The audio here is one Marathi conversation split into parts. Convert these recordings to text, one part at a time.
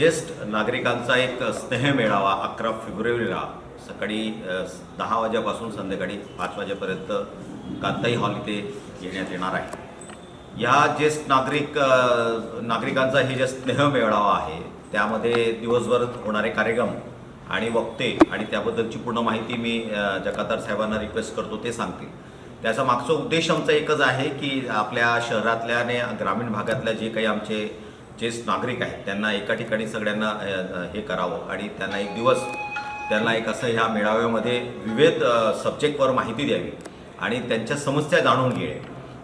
ज्येष्ठ नागरिकांचा एक स्नेह मेळावा अकरा फेब्रुवारीला सकाळी दहा वाजेपासून संध्याकाळी पाच वाजेपर्यंत कांताई हॉल इथे घेण्यात येणार आहे. या ज्येष्ठ नागरिक नागरिकांचा हे जे स्नेह मेळावा आहे त्यामध्ये दिवसभर होणारे कार्यक्रम आणि वक्ते आणि त्याबद्दलची पूर्ण माहिती मी जकातार साहेबांना रिक्वेस्ट करतो ते सांगतील. त्याचा मागचा उद्देश आमचा एकच आहे की आपल्या शहरातल्या आणि ग्रामीण भागातल्या जे काही आमचे जे नागरिक आहेत त्यांना एका ठिकाणी सगळ्यांना हे करावं आणि त्यांना एक दिवस त्यांना एक असं ह्या मेळाव्यामध्ये विविध सब्जेक्टवर माहिती द्यावी आणि त्यांच्या समस्या जाणून घे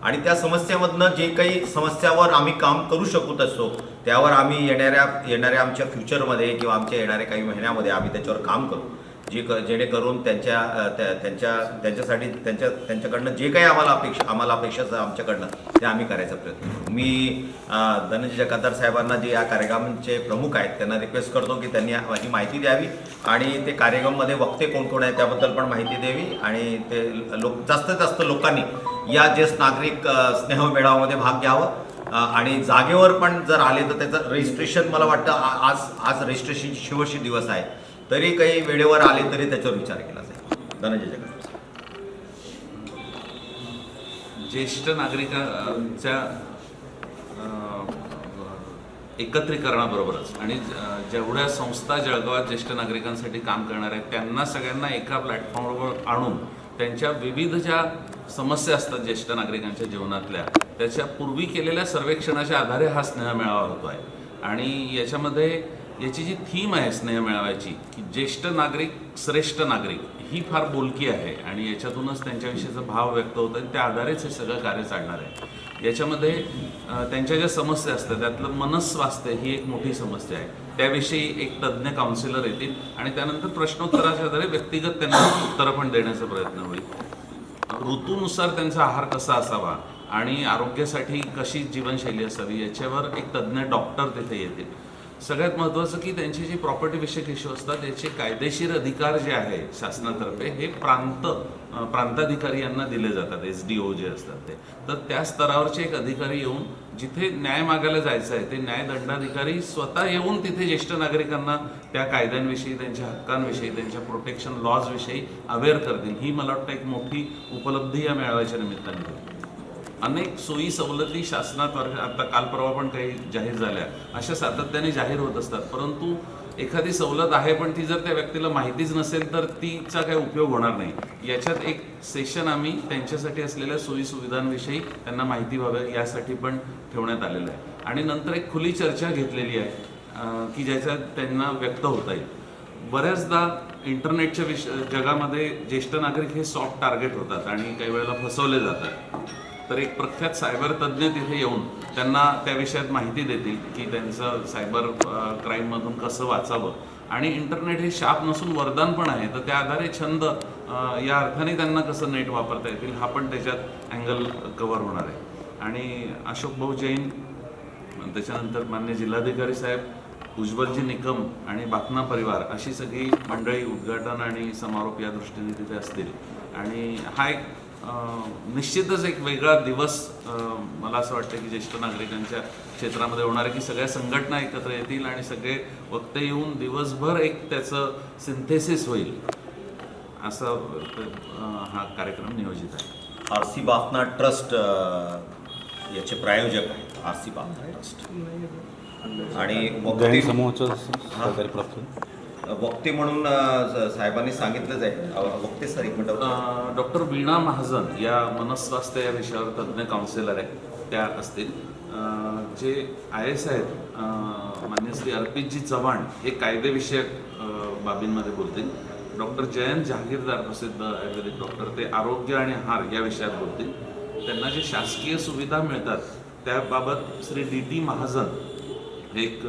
आणि त्या समस्यामधनं जे काही समस्यावर आम्ही काम करू शकत असतो त्यावर आम्ही येणाऱ्या येणाऱ्या आमच्या फ्युचरमध्ये किंवा आमच्या येणाऱ्या काही महिन्यामध्ये आम्ही त्याच्यावर काम करू. जे क जेणेकरून त्यांच्या त्यांच्या त्यांच्यासाठी त्यांच्या त्यांच्याकडनं जे काही आम्हाला अपेक्षा आम्हाला अपेक्षा आमच्याकडनं ते आम्ही करायचा प्रयत्न मी धनंजय जकादार साहेबांना जे या कार्यक्रमाचे प्रमुख आहेत त्यांना रिक्वेस्ट करतो की त्यांनी ही माहिती द्यावी आणि ते कार्यक्रममध्ये वक्ते कोण कोण आहेत त्याबद्दल पण माहिती द्यावी आणि ते लोक जास्तीत जास्त लोकांनी या ज्येष्ठ नागरिक स्नेह मेळाव्यामध्ये भाग घ्यावा. आणि जागेवर पण जर आले तर त्याचं रजिस्ट्रेशन मला वाटतं आज आज रजिस्ट्रेशन शेवटची दिवस आहे. तरी काही वेळेवर आले तरी त्याच्यावर विचार केला जाईल. धनंजय जगत ज्येष्ठ नागरिकांच्या एकत्रीकरणाबरोबरच आणि जेवढ्या संस्था जळगावात ज्येष्ठ नागरिकांसाठी काम करणार आहेत त्यांना सगळ्यांना एका प्लॅटफॉर्मवर आणून त्यांच्या विविध ज्या समस्या असतात ज्येष्ठ नागरिकांच्या जीवनातल्या त्याच्या पूर्वी केलेल्या सर्वेक्षणाच्या आधारे हा स्नेह मेळावा होतो आहे आणि याच्यामध्ये याची जी थीम आहे स्नेह मेळाव्याची की ज्येष्ठ नागरिक श्रेष्ठ नागरिक ही फार बोलकी आहे आणि याच्यातूनच त्यांच्याविषयीचा भाव व्यक्त होतो आणि त्या आधारेच हे सगळं कार्य चालणार आहे. याच्यामध्ये त्यांच्या ज्या समस्या असतात त्यातलं मनस्वास्थ्य ही एक मोठी समस्या आहे. त्याविषयी एक तज्ज्ञ काउन्सिलर येतील आणि त्यानंतर प्रश्नोत्तराच्या आधारे व्यक्तिगत त्यांना उत्तरं पण देण्याचा प्रयत्न होईल. ऋतूनुसार त्यांचा आहार कसा असावा आणि आरोग्यासाठी कशी जीवनशैली असावी याच्यावर एक तज्ज्ञ डॉक्टर तिथे येतील. सगळ्यात महत्त्वाचं की त्यांचे जे प्रॉपर्टी विषयक इश्यू असतात त्याचे कायदेशीर अधिकार जे आहे शासनातर्फे हे प्रांत प्रांताधिकारी यांना दिले जातात एस डी ओ जे असतात ते. तर त्या स्तरावरचे एक अधिकारी येऊन जिथे न्याय मागायला जायचं आहे ते न्याय दंडाधिकारी स्वतः येऊन तिथे ज्येष्ठ नागरिकांना त्या कायद्यांविषयी त्यांच्या हक्कांविषयी त्यांच्या प्रोटेक्शन लॉजविषयी अवेअर करतील. ही मला वाटतं एक मोठी उपलब्धी या मेळाव्याच्या निमित्ताने होईल. अनेक सोयी सवलती शासनाद्वारे आता काल परवा पण काही जाहीर झाल्या. अशा सातत्याने जाहीर होत असतात. परंतु एखादी सवलत आहे पण ती जर त्या व्यक्तीला माहितीच नसेल तर तिचा काही उपयोग होणार नाही. याच्यात एक सेशन आम्ही त्यांच्यासाठी असलेल्या सोयी सुविधांविषयी त्यांना माहिती व्हावी यासाठी पण ठेवण्यात आलेलं आहे. आणि नंतर एक खुली चर्चा घेतलेली आहे की ज्याच्यात त्यांना व्यक्त होता येईल. बऱ्याचदा इंटरनेटच्या विष जगामध्ये ज्येष्ठ नागरिक हे सॉफ्ट टार्गेट होतात आणि काही वेळेला फसवले जातात. तर एक प्रख्यात सायबर तज्ज्ञ तिथे येऊन त्यांना त्या विषयात माहिती देतील की त्यांचं सायबर क्राईममधून कसं वाचावं. आणि इंटरनेट हे शाप नसून वरदान पण आहे. तर त्या आधारे छंद या अर्थाने त्यांना कसं नेट वापरता येतील हा पण त्याच्यात अँगल कव्हर होणार आहे. आणि अशोक भाऊ जैन त्याच्यानंतर मान्य जिल्हाधिकारी साहेब उज्ज्वलजी निकम आणि बापना परिवार अशी सगळी मंडळी उद्घाटन आणि समारोप या दृष्टीने तिथे असतील. आणि हा एक निश्चितच एक वेगळा दिवस मला असं वाटतं की ज्येष्ठ नागरिकांच्या क्षेत्रामध्ये होणार आहे की सगळ्या संघटना एकत्र येतील आणि सगळे वक्ते येऊन दिवसभर एक त्याचं सिंथेसिस होईल. असं हा कार्यक्रम नियोजित आहे. आर सी बाफना ट्रस्ट याचे प्रायोजक आहेत. आर सी बाफना ट्रस्ट आणि समूहाचं. वक्ते म्हणून स- साहेबांनी सांगितलंच आहे. वक्ते सर एक मिनिट. डॉक्टर वीणा महाजन या मनस्वास्थ्य या विषयावर तज्ज्ञ काउन्सिलर आहेत. त्या असतील. जे आय एस आहेत मान्य श्री अर्पितजी चव्हाण हे कायदेविषयक बाबींमध्ये बोलतील. डॉक्टर जयंत जहागीरदार प्रसिद्ध आयुर्वेदिक डॉक्टर. ते आरोग्य आणि आहार या विषयात बोलतील. त्यांना जे शासकीय सुविधा मिळतात त्याबाबत श्री डी टी महाजन एक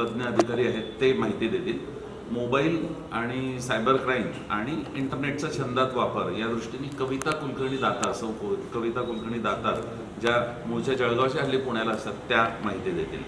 तज्ज्ञ अधिकारी आहेत ते माहिती देतील. मोबाईल आणि सायबर क्राईम आणि इंटरनेटचा छंदात वापर या दृष्टीने कविता कुलकर्णी दातार सौ कविता कुलकर्णी दातार ज्या मूळच्या जळगावच्या हल्ली पुण्याला असतात त्या माहिती देतील.